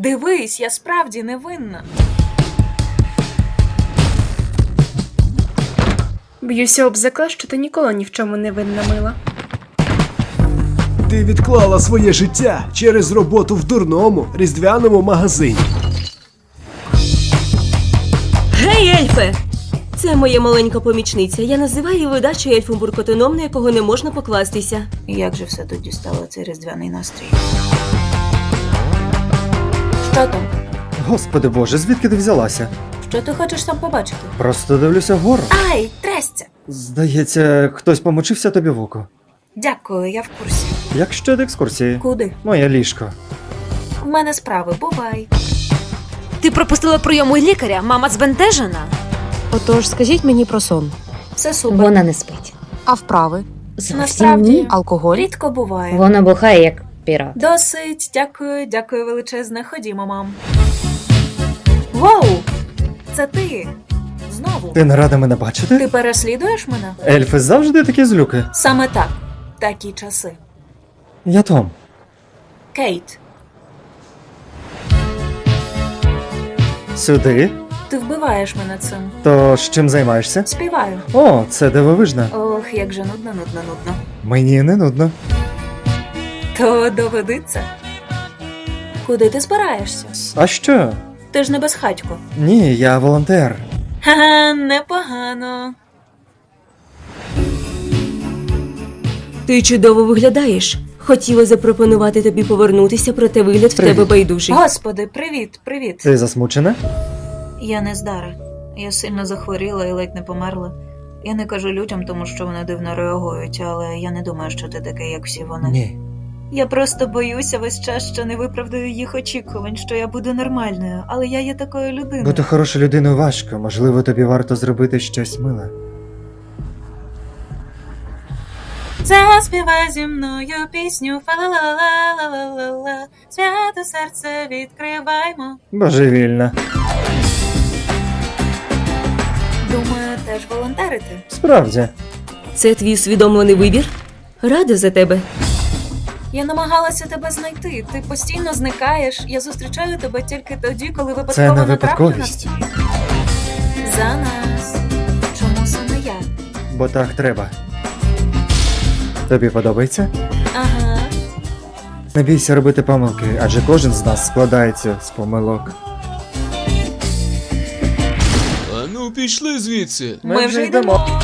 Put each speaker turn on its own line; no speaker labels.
Дивись, я справді невинна.
Б'юся об заклад, що ти ніколи ні в чому не винна мила.
Ти відклала своє життя через роботу в дурному різдвяному магазині.
Гей, ельфе! Це моя маленька помічниця. Я називаю видачу ельфом буркотином, на якого не можна покластися.
Як же все тут дістало цей різдвяний настрій? Що там?
Господи боже, звідки ти взялася?
Що ти хочеш там побачити?
Просто дивлюся вгору.
Ай, трясця!
Здається, хтось помочився тобі в око.
Дякую, я в курсі.
Як щодо екскурсії?
Куди?
Моє ліжко.
В мене справи, бувай.
Ти пропустила прийому лікаря, мама збентежена.
Отож, скажіть мені про сон.
Все супер.
Вона не спить.
А вправи?
Зовсім
Насправді-
ні.
Алкоголь?
Рідко буває.
Вона бухає як пірат.
Досить, дякую, дякую величезне. Ходімо, мам. Воу! Це ти. Знову.
Ти не рада мене бачити?
Ти переслідуєш мене?
Ельфи завжди такі злюки.
Саме так. Такі часи.
Я Том.
Кейт,
Сюди.
ти вбиваєш мене цим.
То з чим займаєшся?
Співаю.
О, це дивовижно.
Ох, як же нудно, нудно, нудно.
Мені не нудно.
То доведеться. Куди ти збираєшся?
А що?
Ти ж не безхатько.
Ні, я волонтер.
Ха-ха, непогано.
Ти чудово виглядаєш. Хотіла запропонувати тобі повернутися, проте вигляд в тебе байдужий.
Господи, привіт, привіт.
Ти засмучена?
Я не здара. Я сильно захворіла і ледь не померла. Я не кажу людям, тому що вони дивно реагують, але я не думаю, що ти такий, як всі вони.
Ні.
Я просто боюся весь час, що не виправдаю їх очікувань, що я буду нормальною, але я є такою людиною.
Бути хорошою людиною важко. Можливо, тобі варто зробити щось миле.
Заспівай зі мною пісню фа-ла-ла-ла-ла-ла-ла. Свято серце відкриваймо.
Божевільна.
Думаю, теж волонтерити.
Справді.
Це твій усвідомлений вибір? Рада за тебе.
Я намагалася тебе знайти. Ти постійно зникаєш. Я зустрічаю тебе тільки тоді, коли випадково
Це не
натраплю
випадковість.
на- За нас. Чому саме я?
Бо так треба. Тобі подобається?
Ага.
Не бійся робити помилки, адже кожен з нас складається з помилок.
А ну пішли звідси.
Ми, вже йдемо.